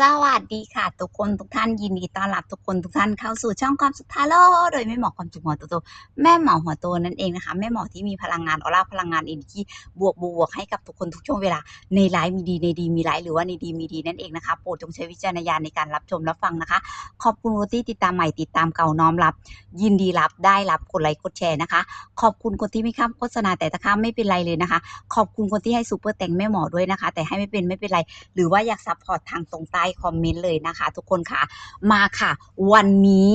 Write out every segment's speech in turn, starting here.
สวัสดีค่ะ ทุกคนทุกท่านยินดีต้อนรับทุกคนทุกท่านเข้าสู่ช่องความสุขทาโร่โดยแม่หมอความสุขหัวโตแม่หมอหัวโตนั่นเองนะคะแม่หมอที่มีพลังงานออร่าพลังงานเอเนจีบวกบวกให้กับทุกคนทุกช่วงเวลาในไลฟ์มีดีในดีมีไลฟ์หรือว่าในดีมีดีนั่นเองนะคะโปรดจงใช้วิจารณญาณในการรับชมรับฟังนะคะ ขอบคุณที่ติดตามใหม่ติดตามเก่าน้อมรับ ยินดีรับได้รับกดไลค์กดแชร์นะคะ ขอบคุณคนที่ไม่ข้ามโฆษณาแต่ตะข้ามไม่เป็นไรเลยนะคะ ขอบคุณคนที่ให้ซูเปอร์แต่งแม่หมอด้วยนะคะ แต่ให้ไม่เป็นไม่เป็นไร หรือว่าอยากซัพพอร์ตทางตรงใต้คอมเมนต์เลยนะคะ ทุกคนค่ะ มาค่ะ วันนี้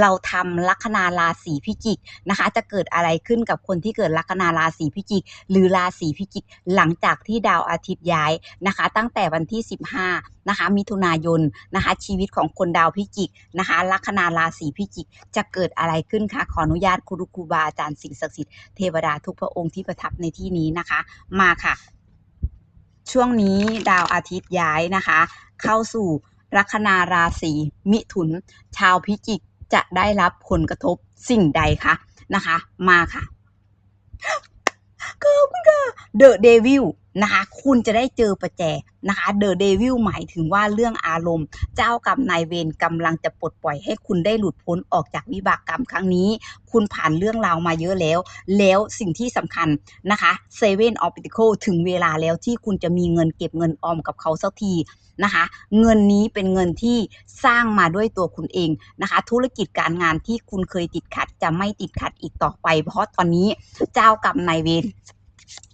เราทำลัคนาราศีพิจิกนะคะ จะเกิดอะไรขึ้นกับคนที่เกิดลัคนาราศีพิจิก หรือราศีพิจิก หลังจากที่ดาวอาทิตย์ย้ายนะคะ ตั้งแต่วันที่ 15นะคะมิถุนายนนะคะ ชีวิตของคนดาวพิจิกนะคะ ลัคนาราศีพิจิก จะเกิดอะไรขึ้นคะขออนุญาตครูครูบาอาจารย์สิ่งศักดิ์สิทธิ์เทวดาทุกพระองค์ที่ประทับในที่นี้นะคะ มาค่ะ ช่วงนี้ดาวอาทิตย์ย้ายนะคะ เข้าสู่ลัคนาราศีมิถุน ชาวพิจิกจะได้รับผลกระทบสิ่งใดคะนะคะ มาค่ะขอบคุณค่ะเดอะเดวิล นะคะคุณจะได้เจอประแจนะคะเดอะเดวิลหมายถึงว่าเรื่องอารมณ์ เจ้ากรรมนายเวรกำลังจะปลดปล่อยให้คุณได้หลุดพ้นออกจากวิบากกรรมครั้งนี้ คุณผ่านเรื่องราวมาเยอะแล้ว แล้วสิ่งที่สำคัญนะคะเซเว่นออฟปิติโคถึงเวลาแล้วที่คุณจะมีเงินเก็บเงินออมกับเขาสักทีนะคะเงินนี้เป็นเงินที่สร้างมาด้วยตัวคุณเองนะคะธุรกิจการงานที่คุณเคยติดขัดจะไม่ติดขัดอีกต่อไป เพราะตอนนี้เจ้ากรรมนายเวร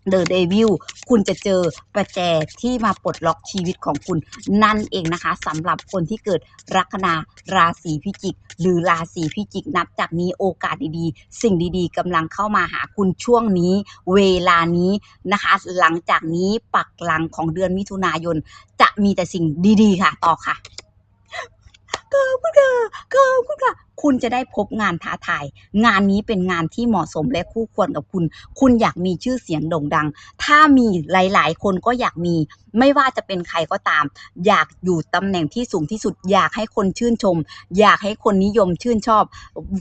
เดอะเดวิลคุณจะเจอประแจที่มาปลดล็อกชีวิตของคุณนั่นเองนะคะสำหรับคนที่เกิดลัคนาราศีพิจิก หรือราศีพิจิกนับจากนี้โอกาสดีๆ สิ่งดีๆกำลังเข้ามาหาคุณช่วงนี้ เวลานี้นะคะ หลังจากนี้ปักหลังของเดือนมิถุนายน จะมีแต่สิ่งดีๆค่ะ ต่อค่ะขอบคุณค่ะขอบคุณค่ะคุณจะได้พบงานท้าทาย งานนี้เป็นงานที่เหมาะสมและคู่ควรกับคุณ คุณอยากมีชื่อเสียงโด่งดัง ถ้ามีหลาย ๆ คนก็อยากมี ไม่ว่าจะเป็นใครก็ตาม อยากอยู่ตำแหน่งที่สูงที่สุด อยากให้คนชื่นชม อยากให้คนนิยมชื่นชอบ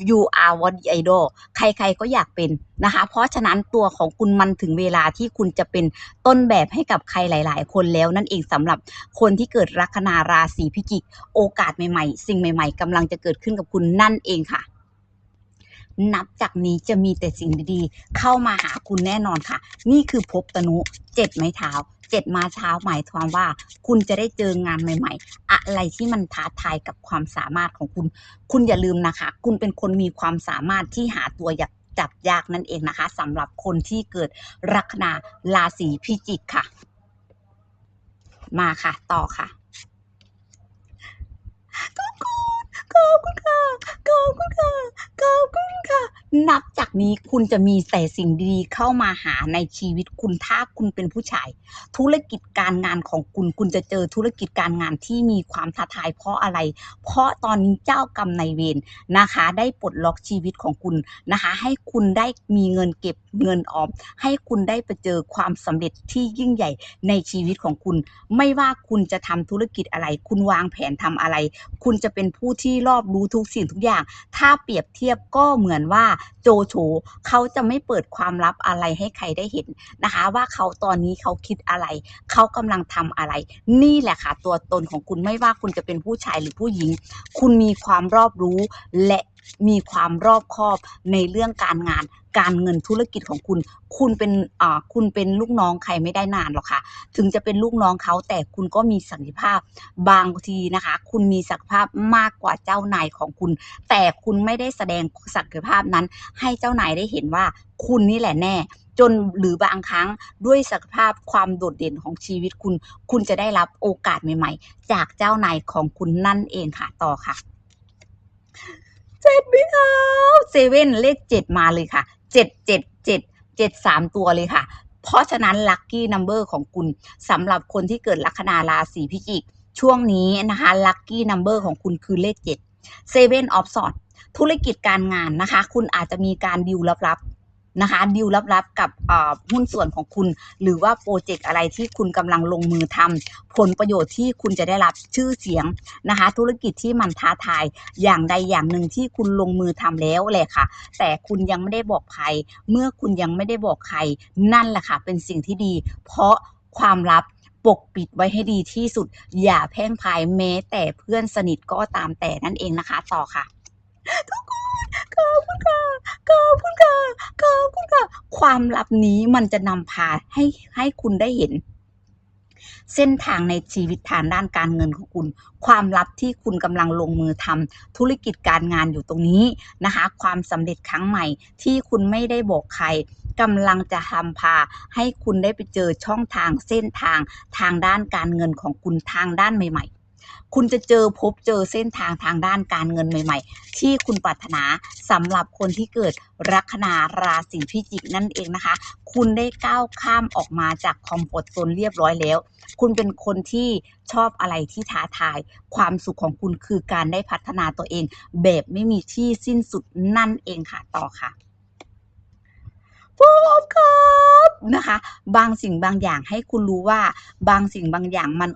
you are what idol ใคร ๆ ก็อยากเป็นนะคะ เพราะฉะนั้นตัวของคุณมันถึงเวลาที่คุณจะเป็นต้นแบบให้กับใครหลาย ๆ คนแล้วนั่นเองสำหรับคนที่เกิดลัคนาราศีพิจิก โอกาสใหม่ ๆ สิ่งใหม่ ๆกำลังจะเกิดขึ้นกับคุณนั่นเองค่ะ นับจากนี้จะมีแต่สิ่งดีๆ เข้ามาหาคุณแน่นอนค่ะ นี่คือภพตนุเจ็ดไม้เท้าเจ็ดมาเช้าหมายความว่า คุณจะได้เจองานใหม่ ๆ อะไรที่มันท้าทายกับความสามารถของคุณ คุณอย่าลืมนะคะ คุณเป็นคนมีความสามารถที่หาตัวอยากจับยากนั่นเองนะคะสำหรับคนที่เกิดลัคนาราศีพิจิกค่ะ มาค่ะ ต่อค่ะ นับจากนี้คุณจะมีแต่สิ่งดีๆเข้ามาหาในชีวิตคุณถ้าคุณเป็นผู้ชาย ธุรกิจการงานของคุณ คุณจะเจอธุรกิจการงานที่มีความท้าทายเพราะอะไร เพราะตอนนี้เจ้ากรรมนายเวรนะคะ ได้ปลดล็อกชีวิตของคุณนะคะ ให้คุณได้มีเงินเก็บเงินออม ให้คุณได้ไปเจอความสำเร็จที่ยิ่งใหญ่ในชีวิตของคุณ ไม่ว่าคุณจะทำธุรกิจอะไร คุณวางแผนทำอะไร คุณจะเป็นผู้ที่รอบรู้ทุกสิ่งทุกอย่าง ถ้าเปรียบเทียบก็เหมือนว่าโจโฉเขาจะไม่เปิดความลับอะไรให้ใครได้เห็นนะคะ ว่าเขาตอนนี้เขาคิดอะไร เขากำลังทำอะไร นี่แหละค่ะ ตัวตนของคุณไม่ว่าคุณจะเป็นผู้ชายหรือผู้หญิง คุณมีความรอบรู้และ มีความรอบคอบในเรื่องการงานการเงินธุรกิจของคุณ คุณเป็นอ่าคุณเป็นลูกน้องใครไม่ได้นานหรอกค่ะ ถึงจะเป็นลูกน้องเขาแต่คุณก็มีศักยภาพบางทีนะคะ คุณมีศักยภาพมากกว่าเจ้านายของคุณ แต่คุณไม่ได้แสดงศักยภาพนั้น ให้เจ้านายได้เห็นว่าคุณนี่แหละแน่ จนหรือบางครั้งด้วยศักยภาพความโดดเด่นของชีวิตคุณ คุณจะได้รับโอกาสใหม่ ๆ จากเจ้านายของคุณนั่นเองค่ะต่อค่ะ เจ็ดไม่เอาเซเว่นเลขเจ็ดมาเลยค่ะเจ็ดเจ็ดเจ็ดเจ็ดสามตัวเลยค่ะ เพราะฉะนั้นลัคกี้นัมเบอร์ของคุณสำหรับคนที่เกิดลัคนาราศีพิจิก ช่วงนี้นะคะลัคกี้นัมเบอร์ของคุณคือเลขเจ็ดเซเว่นออฟสอดธุรกิจการงานนะคะ คุณอาจจะมีการดิวลับ นะคะดิวลับๆกับอ่าหุ้นส่วนของคุณ หรือว่าโปรเจกต์อะไรที่คุณกำลังลงมือทำผลประโยชน์ที่คุณจะได้รับชื่อเสียงนะคะ ธุรกิจที่มันท้าทายอย่างใดอย่างหนึ่งที่คุณลงมือทำแล้วแหละค่ะ แต่คุณยังไม่ได้บอกใคร เมื่อคุณยังไม่ได้บอกใคร นั่นแหละค่ะ เป็นสิ่งที่ดี เพราะความลับปกปิดไว้ให้ดีที่สุด อย่าแพร่งพายแม้แต่เพื่อนสนิทก็ตามแต่นั่นเองนะคะ ต่อค่ะ ทุกคน ขอบคุณค่ะขอบคุณค่ะขอบคุณค่ะ ความลับนี้มันจะนำพาให้ให้คุณได้เห็น เส้นทางในชีวิตทางด้านการเงินของคุณ ความลับที่คุณกำลังลงมือทำธุรกิจการงานอยู่ตรงนี้นะคะ ความสำเร็จครั้งใหม่ที่คุณไม่ได้บอกใครกำลังจะทำพาให้คุณได้ไปเจอช่องทางเส้นทางทางด้านการเงินของคุณทางด้านใหม่ ๆ คุณจะเจอพบเจอเส้นทางทางด้านการเงินใหม่ ๆ ที่คุณปรารถนาสำหรับคนที่เกิดลัคนาราศีพิจิกนั่นเองนะคะ คุณได้ก้าวข้ามออกมาจากคอมฟอร์ตโซนเรียบร้อยแล้ว คุณเป็นคนที่ชอบอะไรที่ท้าทาย ความสุขของคุณคือการได้พัฒนาตัวเอง แบบไม่มีที่สิ้นสุดนั่นเองค่ะต่อค่ะพบครับนะคะ บางสิ่งบางอย่างให้คุณรู้ว่า บางสิ่งบางอย่างมัน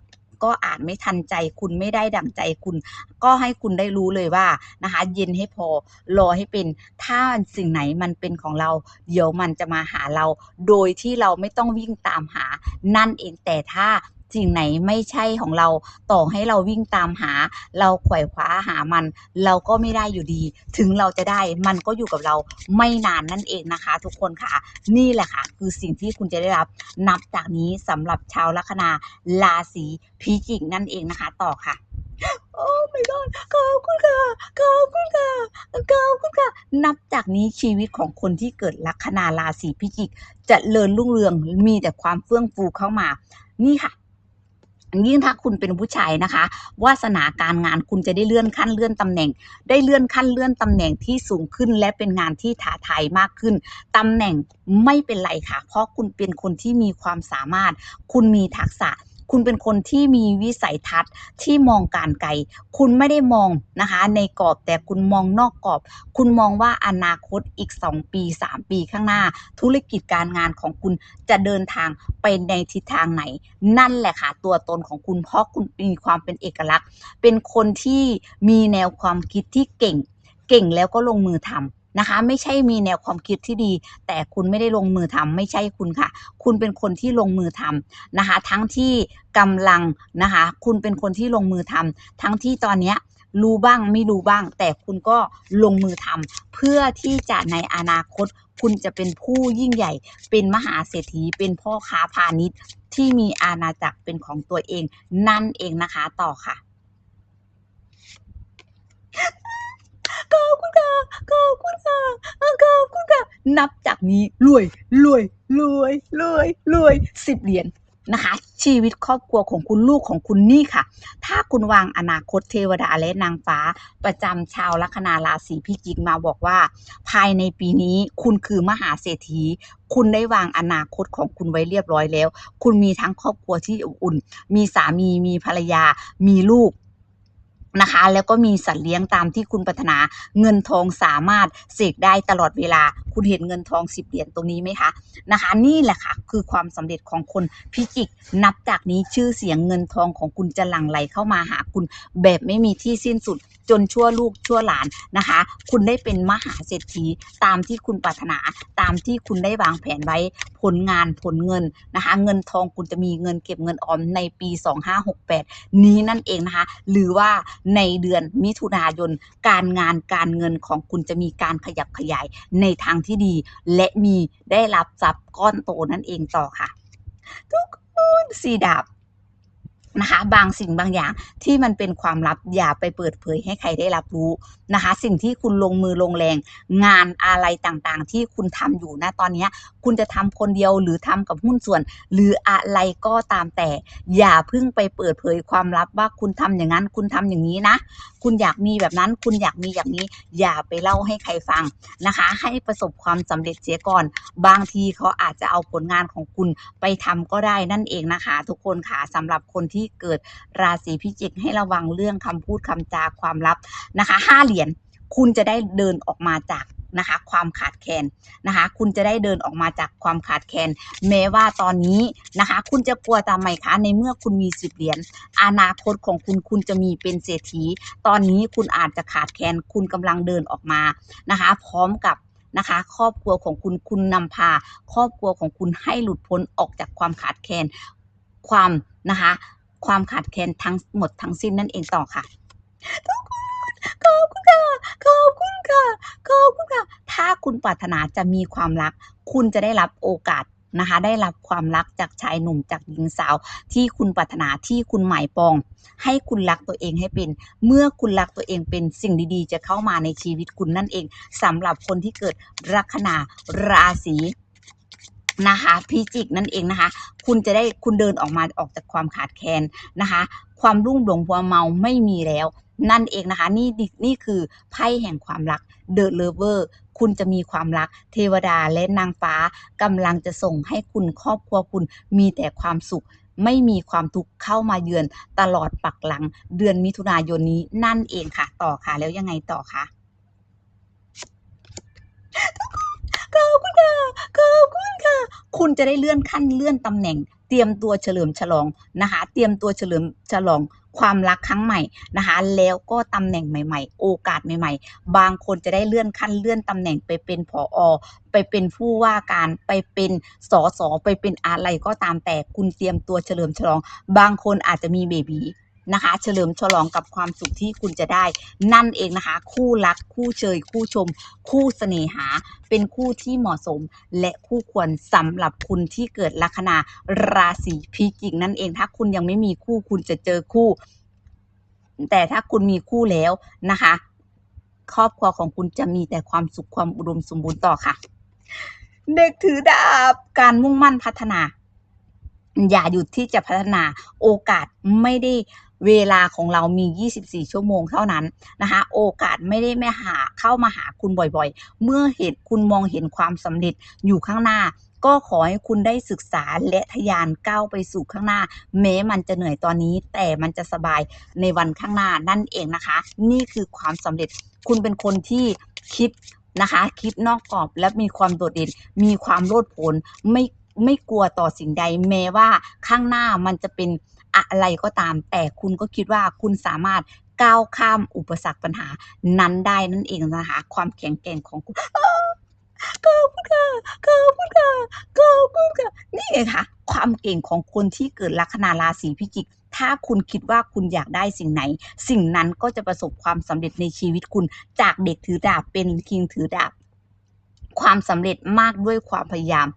ก็อาจไม่ทันใจคุณไม่ได้ดั่งใจคุณ ก็ให้คุณได้รู้เลยว่านะคะเย็นให้พอรอให้เป็นถ้าสิ่งไหนมันเป็นของเรา เดี๋ยวมันจะมาหาเรา โดยที่เราไม่ต้องวิ่งตามหานั่นเองแต่ถ้า สิ่งไหนไม่ใช่ของเราต่อให้เราวิ่งตามหา เราขว่คว้าหามัน เราก็ไม่ได้อยู่ดี ถึงเราจะได้มันก็อยู่กับเราไม่นานนั่นเองนะคะ ทุกคนค่ะ นี่แหละค่ะ คือสิ่งที่คุณจะได้รับนับจากนี้สำหรับชาวลัคนาราศีพิจิกนั่นเองนะคะ ต่อค่ะโอ้ my god ขอบคุณค่ะขอบคุณค่ะขอบคุณค่ะ นับจากนี้ชีวิตของคนที่เกิดลัคนาราศีพิจิก จะเลิญรุ่งเรืองมีแต่ความเฟื่องฟูเข้ามา นี่ค่ะ ยิ่งถ้าคุณเป็นผู้ชายนะคะวาสนาการงานคุณจะได้เลื่อนขั้นเลื่อนตำแหน่ง ได้เลื่อนขั้นเลื่อนตำแหน่งที่สูงขึ้น และเป็นงานที่ท้าทายมากขึ้นตำแหน่งไม่เป็นไรค่ะ เพราะคุณเป็นคนที่มีความสามารถ คุณมีทักษะ คุณเป็นคนที่มีวิสัยทัศน์ที่มองการไกล คุณไม่ได้มองนะคะ ในกรอบแต่คุณมองนอกกรอบ คุณมองว่าอนาคตอีก 2 ปี 3 ปีข้างหน้า ธุรกิจการงานของคุณจะเดินทางไปในทิศทางไหน นั่นแหละค่ะตัวตนของคุณเพราะคุณมีความเป็นเอกลักษณ์ เป็นคนที่มีแนวความคิดที่เก่ง เก่งแล้วก็ลงมือทำ นะคะ ไม่ใช่มีแนวความคิดที่ดี แต่คุณไม่ได้ลงมือทำไม่ใช่คุณค่ะ คุณเป็นคนที่ลงมือทำนะคะ ทั้งที่กำลังนะคะ คุณเป็นคนที่ลงมือทำทั้งที่ตอนเนี้ยรู้บ้างไม่รู้บ้าง แต่คุณก็ลงมือทำเพื่อที่จะในอนาคต คุณจะเป็นผู้ยิ่งใหญ่ เป็นมหาเศรษฐีเป็นพ่อค้าพาณิชย์ที่มีอาณาจักรเป็นของตัวเองนั่นเองนะคะต่อค่ะ ขอบคุณค่ะ ขอบคุณค่ะขอบคุณค่ะ นับจากนี้รวยรวยรวยรวยรวยสิบเหรียญนะคะ ชีวิตครอบครัวของคุณลูกของคุณนี่ค่ะ ถ้าคุณวางอนาคตเทวดาและนางฟ้า ประจำชาวลัคนาราศีพิจิกมาบอกว่า ภายในปีนี้คุณคือมหาเศรษฐี คุณได้วางอนาคตของคุณไว้เรียบร้อยแล้ว คุณมีทั้งครอบครัวที่อบอุ่น มีสามีมีภรรยา มีลูก นะคะ แล้วก็มีสัตว์เลี้ยงตามที่คุณปรารถนาเงินทองสามารถเสกได้ตลอดเวลา คุณเห็นเงินทองสิบเหรียญตรงนี้ไหมคะนะคะนี่แหละค่ะคือความสำเร็จของคนพิจิกนับจากนี้ชื่อเสียงเงินทองของคุณจะหลั่งไหลเข้ามาหาคุณแบบไม่มีที่สิ้นสุดจนชั่วลูกชั่วหลานนะคะ คุณได้เป็นมหาเศรษฐีตามที่คุณปรารถนาตามที่คุณได้วางแผนไว้ผลงานผลเงินนะคะ เงินทองคุณจะมีเงินเก็บเงินออมในปี 2568 นี้นั่นเองนะคะ หรือว่าในเดือนมิถุนายนการงานการเงินของคุณจะมีการขยับขยายในทางที่ดี และมีได้รับทรัพย์ก้อนโตนั่นเองต่อค่ะ ทุกคนสีดาบ นะคะบางสิ่งบางอย่างที่มันเป็นความลับอย่าไปเปิดเผยให้ใครได้รับรู้นะคะ สิ่งที่คุณลงมือลงแรง งานอะไรต่างๆ ที่คุณทำอยู่นะตอนนี้คุณจะทำคนเดียวหรือทำกับหุ้นส่วน หรืออะไรก็ตามแต่ อย่าเพิ่งไปเปิดเผยความลับว่าคุณทำอย่างนั้น คุณทำอย่างนี้นะ คุณอยากมีแบบนั้น คุณอยากมีอย่างนี้ อย่าไปเล่าให้ใครฟังนะคะ ให้ประสบความสำเร็จเสียก่อน บางทีเขาอาจจะเอาผลงานของคุณไปทำก็ได้นั่นเองนะคะ ทุกคนค่ะสำหรับคนที่เกิดราศีพิจิกให้ระวังเรื่องคำพูดคำจาความลับนะคะห้าเหรียญคุณจะได้เดินออกมาจากนะคะความขาดแคลนนะคะ คุณจะได้เดินออกมาจากความขาดแคลนแม้ว่าตอนนี้นะคะ คุณจะกลัวตามไหมคะในเมื่อคุณมีสิบเหรียญอนาคตของคุณคุณจะมีเป็นเศรษฐี ตอนนี้คุณอาจจะขาดแคลนคุณกำลังเดินออกมานะคะ พร้อมกับนะคะครอบครัวของคุณคุณนำพา ครอบครัวของคุณให้หลุดพ้นออกจากความขาดแคลนความนะคะ ความขาดแคลนทั้งหมดทั้งสิ้นนั่นเองต่อค่ะทุกคนขอบคุณค่ะขอบคุณค่ะขอบคุณค่ะ ถ้าคุณปรารถนาจะมีความรัก คุณจะได้รับโอกาสนะคะ ได้รับความรักจากชายหนุ่มจากหญิงสาว ที่คุณปรารถนาที่คุณหมายปอง ให้คุณรักตัวเองให้เป็น เมื่อคุณรักตัวเองเป็นสิ่งดีๆ จะเข้ามาในชีวิตคุณนั่นเองสำหรับคนที่เกิดลัคนาราศี นะคะพิจิกนั่นเองนะคะ คุณจะได้คุณเดินออกมาออกจากความขาดแคลนนะคะ ความรุ่งหลงพัวเมาไม่มีแล้ว นั่นเองนะคะนี่นี่คือไพ่แห่งความรัก The Lover คุณจะมีความรักเทวดาและนางฟ้ากำลังจะส่งให้คุณครอบครัวคุณมีแต่ความสุขไม่มีความทุกข์เข้ามาเยือนตลอดปักหลังเดือนมิถุนายนนี้นั่นเองค่ะ ต่อค่ะ แล้วยังไงต่อคะขอบคุณค่ะขอบคุณ คุณจะได้เลื่อนขั้นเลื่อนตำแหน่ง เตรียมตัวเฉลิมฉลองนะคะเตรียมตัวเฉลิมฉลองความรักครั้งใหม่นะคะแล้วก็ตำแหน่งใหม่ ๆ โอกาสใหม่ ๆ บางคนจะได้เลื่อนขั้นเลื่อนตำแหน่งไปเป็นผอไปเป็นผู้ว่าการไปเป็นสอสอไปเป็นอะไรก็ตามแต่คุณเตรียมตัวเฉลิมฉลอง บางคนอาจจะมีเบบี นะคะ เฉลิมฉลองกับความสุขที่คุณจะได้ นั่นเองนะคะ คู่รักคู่เชย คู่ชม คู่เสน่หา เป็นคู่ที่เหมาะสม และคู่ควรสำหรับคุณที่เกิดลัคนาราศีพิจิกนั่นเองถ้าคุณยังไม่มีคู่คุณจะเจอคู่ แต่ถ้าคุณมีคู่แล้วนะคะ ครอบครัวของคุณจะมีแต่ความสุขความอุดมสมบูรณ์ต่อค่ะ เด็กถือดาบการมุ่งมั่นพัฒนาอย่าหยุดที่จะพัฒนาโอกาสไม่ได้ เวลาของเรามี 24 ชั่วโมงเท่านั้นนะคะโอกาสไม่ได้ไม่หาเข้ามาหาคุณบ่อยๆ เมื่อเห็นคุณมองเห็นความสำเร็จอยู่ข้างหน้าก็ขอให้คุณได้ศึกษาและทะยานก้าวไปสู่ข้างหน้า แม้มันจะเหนื่อยตอนนี้ แต่มันจะสบายในวันข้างหน้านั่นเองนะคะ นี่คือความสำเร็จคุณเป็นคนที่คิดนะคะ คิดนอกกรอบและมีความโดดเด่นมีความโลดโผนไม่ไม่กลัวต่อสิ่งใด แม้ว่าข้างหน้ามันจะเป็น อะไรก็ตาม แต่คุณก็คิดว่าคุณสามารถก้าวข้ามอุปสรรคปัญหานั้นได้นั่นเองนะคะความแข็งแกร่งของคุณขอบคุณค่ะขอบคุณค่ะขอบคุณค่ะนี่ไงคะความเก่งของคนที่เกิดลัคนาราศีพิจิก ถ้าคุณคิดว่าคุณอยากได้สิ่งไหน สิ่งนั้นก็จะประสบความสำเร็จในชีวิตคุณจากเด็กถือดาบเป็นคิงถือดาบ ความสำเร็จมากด้วยความพยายาม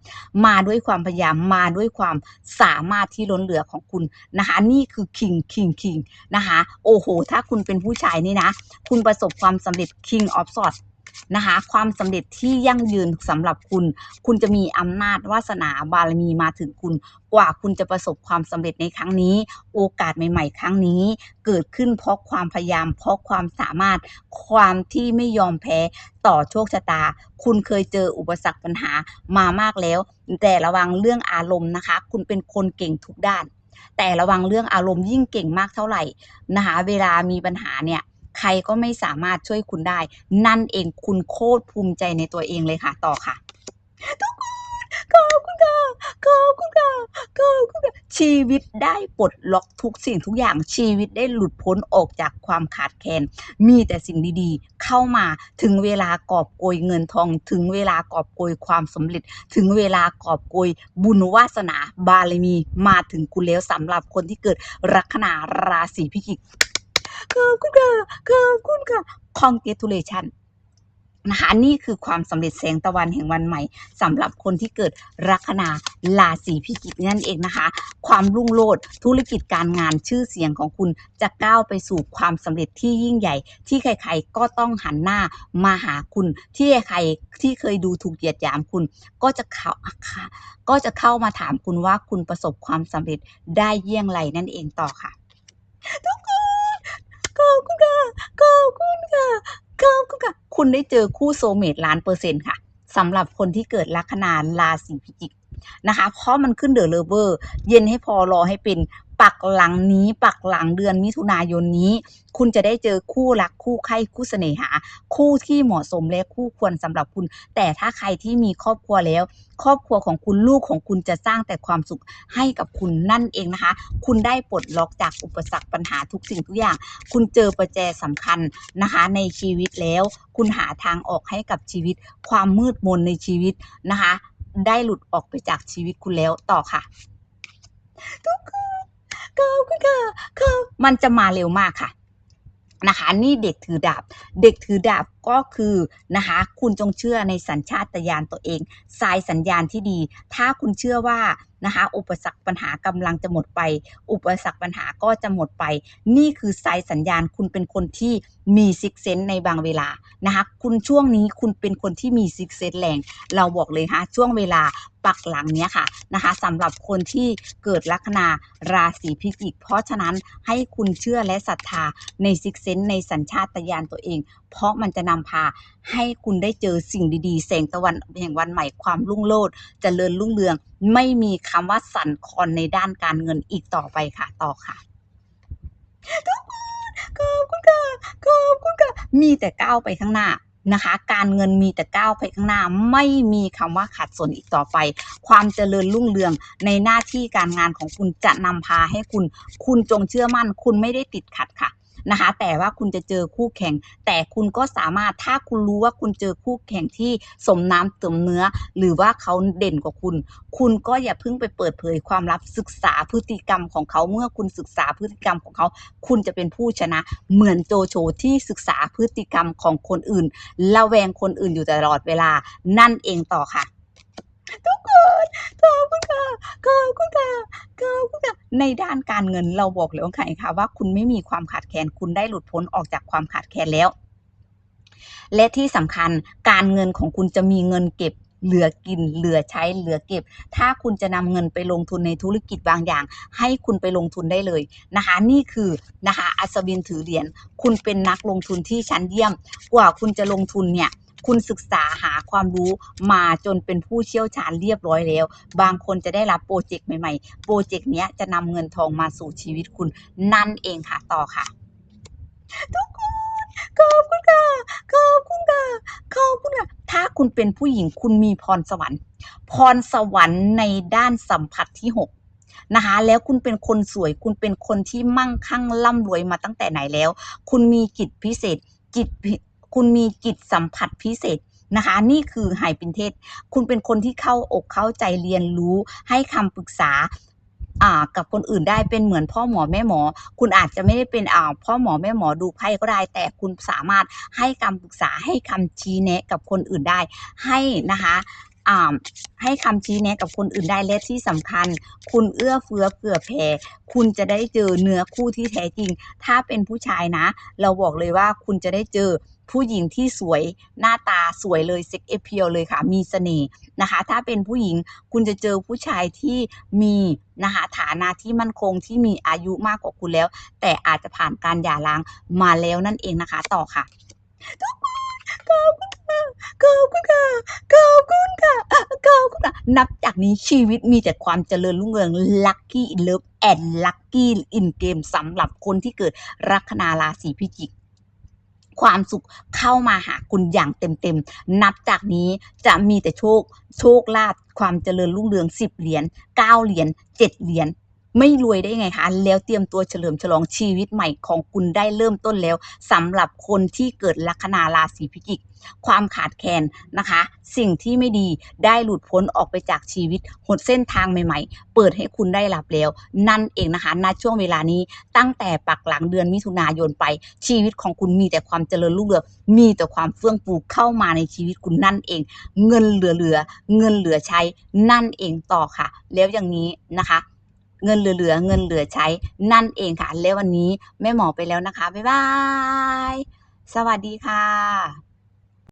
มาด้วยความพยายามมาด้วยความสามารถที่ล้นเหลือของคุณนะคะนี่คือคิงคิงคิงนะคะโอ้โห ถ้าคุณเป็นผู้ชายนี่นะ คุณประสบความสำเร็จ King of Swords นะคะ ความสำเร็จที่ยั่งยืนสำหรับคุณ คุณจะมีอำนาจวาสนาบารมีมาถึงคุณ กว่าคุณจะประสบความสำเร็จในครั้งนี้ โอกาสใหม่ ๆ ครั้งนี้ เกิดขึ้นเพราะความพยายาม เพราะความสามารถ ความที่ไม่ยอมแพ้ต่อโชคชะตา คุณเคยเจออุปสรรคปัญหามามากแล้ว แต่ระวังเรื่องอารมณ์นะคะ คุณเป็นคนเก่งทุกด้าน แต่ระวังเรื่องอารมณ์ยิ่งเก่งมากเท่าไหร่นะคะ เวลามีปัญหาเนี่ย ใครก็ไม่สามารถช่วยคุณได้ นั่นเองคุณโคตรภูมิใจในตัวเองเลยค่ะ ต่อค่ะ ทุกคนขอบคุณค่ะขอบคุณค่ะขอบคุณค่ะชีวิตได้ปลดล็อกทุกสิ่งทุกอย่างชีวิตได้หลุดพ้นออกจากความขาดแคลนมีแต่สิ่งดีๆ เข้ามาถึงเวลากอบโกยเงินทอง ถึงเวลากอบโกยความสำเร็จ ถึงเวลากอบโกยบุญวาสนาบารมีมาถึงคุณแล้วสำหรับคนที่เกิดลัคนาราศีพิจิก ขอบคุณค่ะขอบคุณค่ะ congratulation นะคะนี่คือความสำเร็จแสงตะวันแห่งวันใหม่สำหรับคนที่เกิดลัคนาราศีพิจิกนั่นเองนะคะ ความรุ่งโรจน์ธุรกิจการงานชื่อเสียงของคุณจะก้าวไปสู่ความสำเร็จที่ยิ่งใหญ่ ที่ใครๆก็ต้องหันหน้ามาหาคุณ ที่ใครที่เคยดูถูกเหยียดหยามคุณ ก็จะเข้าก็จะเข้ามาถามคุณว่าคุณประสบความสำเร็จได้เยี่ยงไรนั่นเองต่อค่ะ ทุกคน ขอบคุณค่ะขอบคุณค่ะขอบคุณค่ะ คุณได้เจอคู่โซเมตล้านเปอร์เซ็นต์ค่ะสำหรับคนที่เกิดลัคนาราศีพิจิก นะคะเพราะมันขึ้นเดอะเลเวอร์เย็นให้พอรอให้เป็นปักหลังนี้ปักหลังเดือนมิถุนายนนี้ คุณจะได้เจอคู่รักคู่ใคร่คู่เสน่หา คู่ที่เหมาะสมและคู่ควรสำหรับคุณ แต่ถ้าใครที่มีครอบครัวแล้ว ครอบครัวของคุณลูกของคุณจะสร้างแต่ความสุขให้กับคุณนั่นเองนะคะ คุณได้ปลดล็อกจากอุปสรรคปัญหาทุกสิ่งทุกอย่าง คุณเจอประแจสำคัญนะคะ ในชีวิตแล้ว คุณหาทางออกให้กับชีวิต ความมืดมนในชีวิตนะคะ ได้หลุดออกไปจากชีวิตคุณแล้วต่อค่ะ ทุกคนขอบคุณค่ะขอบมันจะมาเร็วมากค่ะนะคะ นี่เด็กถือดาบ เด็กถือดาบ ก็คือนะคะคุณจงเชื่อในสัญชาตญาณตัวเองสายสัญญาณที่ดี ถ้าคุณเชื่อว่านะคะอุปสรรคปัญหากำลังจะหมดไป อุปสรรคปัญหาก็จะหมดไป นี่คือสายสัญญาณคุณเป็นคนที่มีซิกเซนในบางเวลานะคะคุณช่วงนี้คุณเป็นคนที่มีซิกเซนแรง เราบอกเลยคะช่วงเวลาปักหลังเนี้ยค่ะนะคะสำหรับคนที่เกิดลัคนาราศีพิจิก เพราะฉะนั้นให้คุณเชื่อและศรัทธาในซิกเซนในสัญชาตญาณตัวเอง เพราะมันจะนำพาให้คุณได้เจอสิ่งดีๆแสงตะวันแห่งวันใหม่ความรุ่งโรจน์เจริญรุ่งเรือง ไม่มีคำว่าสั่นคลอนในด้านการเงินอีกต่อไปค่ะ ต่อค่ะทุกคนขอบคุณค่ะขอบคุณค่ะมีแต่ก้าวไปข้างหน้านะคะ การเงินมีแต่ก้าวไปข้างหน้า ไม่มีคำว่าขาดสนอีกต่อไป ความเจริญรุ่งเรืองในหน้าที่การงานของคุณจะนำพาให้คุณ คุณจงเชื่อมั่น คุณไม่ได้ติดขัดค่ะ นะคะ แต่ว่าคุณจะเจอคู่แข่ง แต่คุณก็สามารถถ้าคุณรู้ว่าคุณเจอคู่แข่งที่สมน้ำสมเนื้อ หรือว่าเขาเด่นกว่าคุณ คุณก็อย่าเพิ่งไปเปิดเผยความลับศึกษาพฤติกรรมของเขาเมื่อคุณศึกษาพฤติกรรมของเขา คุณจะเป็นผู้ชนะ เหมือนโจโฉที่ศึกษาพฤติกรรมของคนอื่นระแวงคนอื่นอยู่ตลอดเวลานั่นเองต่อค่ะ ทุกคนขอบคุณค่ะขอบคุณค่ะขอบคุณค่ะในด้านการเงินเราบอกเลยว่าค่ะว่าคุณไม่มีความขาดแคลนคุณได้หลุดพ้นออกจากความขาดแคลนแล้ว และที่สำคัญการเงินของคุณจะมีเงินเก็บเหลือกินเหลือใช้เหลือเก็บ ถ้าคุณจะนำเงินไปลงทุนในธุรกิจบางอย่าง ให้คุณไปลงทุนได้เลยนะคะ นี่คือนะคะอัศวินถือเหรียญคุณเป็นนักลงทุนที่ชั้นเยี่ยม กว่าคุณจะลงทุนเนี่ย คุณศึกษาหาความรู้มาจนเป็นผู้เชี่ยวชาญเรียบร้อยแล้ว บางคนจะได้รับโปรเจกต์ใหม่ๆ โปรเจกต์เนี้ยจะนำเงินทองมาสู่ชีวิตคุณนั่นเองค่ะต่อค่ะ ทุกคนขอบคุณค่ะขอบคุณค่ะขอบคุณค่ะถ้าคุณเป็นผู้หญิงคุณมีพรสวรรค์ พรสวรรค์ในด้านสัมผัสที่หกนะคะแล้วคุณเป็นคนสวยคุณเป็นคนที่มั่งคั่งร่ำรวยมาตั้งแต่ไหนแล้ว คุณมีกิจพิเศษกิจ คุณมีกิจสัมผัสพิเศษนะคะ นี่คือไฮปินเทศ คุณเป็นคนที่เข้าอกเข้าใจเรียนรู้ให้คำปรึกษาอ่ากับคนอื่นได้เป็นเหมือนพ่อหมอแม่หมอ คุณอาจจะไม่ได้เป็นอ่าพ่อหมอแม่หมอดูไพ่ก็ได้ แต่คุณสามารถให้คำปรึกษาให้คำชี้แนะกับคนอื่นได้ให้นะคะให้คำชี้แนะกับคนอื่นได้และที่สำคัญ คุณเอื้อเฟื้อเผื่อแผ่คุณจะได้เจอเนื้อคู่ที่แท้จริง ถ้าเป็นผู้ชายนะ เราบอกเลยว่าคุณจะได้เจอ ผู้หญิงที่สวยหน้าตาสวยเลยเซ็กเอพียเลยค่ะ มีเสน่ห์นะคะ ถ้าเป็นผู้หญิงคุณจะเจอผู้ชายที่มีนะคะฐานะที่มั่นคงที่มีอายุมากกว่าคุณแล้ว แต่อาจจะผ่านการหย่าร้างมาแล้วนั่นเองนะคะ ต่อค่ะทุกคนขอบคุณค่ะขอบคุณค่ะขอบคุณค่ะขอบคุณค่ะนับจากนี้ชีวิตมีแต่ความเจริญรุ่งเรือง lucky in love and lucky in game สำหรับคนที่เกิดลัคนาราศีพิจิก ความสุขเข้ามาหาคุณอย่างเต็มๆ นับจากนี้จะมีแต่โชค โชคลาภความเจริญรุ่งเรือง 10 เหรียญ 9 เหรียญ 7 เหรียญ ไม่รวยได้ไงคะแล้วเตรียมตัวเฉลิมฉลองชีวิตใหม่ของคุณได้เริ่มต้นแล้วสำหรับคนที่เกิดลัคนาราศีพิจิก ความขาดแคลนนะคะ สิ่งที่ไม่ดีได้หลุดพ้นออกไปจากชีวิตหดเส้นทางใหม่ ๆ เปิดให้คุณได้รับแล้ว นั่นเองนะคะณช่วงเวลานี้ตั้งแต่ปักหลังเดือนมิถุนายนไป ชีวิตของคุณมีแต่ความเจริญรุ่งเรืองมีแต่ความเฟื่องฟูเข้ามาในชีวิตคุณนั่นเอง เงินเหลือๆเงินเหลือใช้นั่นเองต่อค่ะ แล้วอย่างนี้นะคะ เงินเหลือๆเงินเหลือใช้นั่นเองค่ะ แล้ววันนี้แม่หมอไปแล้วนะคะ บ๊ายบาย สวัสดีค่ะ